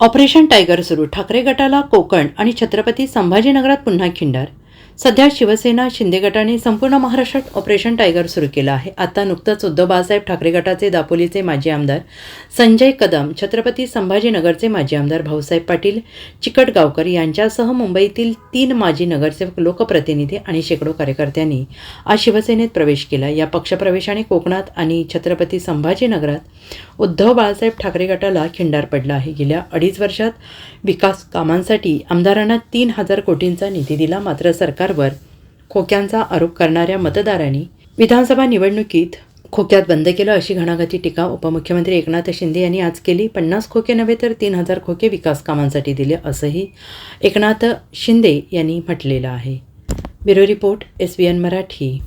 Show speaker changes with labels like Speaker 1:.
Speaker 1: Operation tiger सुरू. ठाकरे गटाला कोकण आणि छत्रपती संभाजीनगरात पुन्हा खिंडार सध्या शिवसेना शिंदे गटाने संपूर्ण महाराष्ट्रात ऑपरेशन टायगर सुरू केलं आहे. आता नुकतंच उद्धव बाळासाहेब ठाकरे गटाचे दापोलीचे माजी आमदार संजय कदम छत्रपती संभाजीनगरचे माजी आमदार भाऊसाहेब पाटील चिकटगावकर यांच्यासह मुंबईतील तीन माजी नगरसेवक लोकप्रतिनिधी आणि शेकडो कार्यकर्त्यांनी आज शिवसेनेत प्रवेश केला. या पक्षप्रवेशाने कोकणात आणि छत्रपती संभाजीनगरात उद्धव बाळासाहेब ठाकरे गटाला खिंडार पडला आहे. गेल्या अडीच वर्षात विकास कामांसाठी आमदारांना तीन हजार कोटींचा निधी दिला मात्र सरकार सरकारवर खोक्यांचा आरोप करणाऱ्या मतदारांनी विधानसभा निवडणुकीत खोक्यात बंद केलं अशी घणाघाती टीका उपमुख्यमंत्री एकनाथ शिंदे यांनी आज केली. पन्नास खोके नव्हे तर तीन हजार खोके विकास कामांसाठी दिले असंही एकनाथ शिंदे यांनी म्हटलेलं आहे. Bureau report S B N Marathi.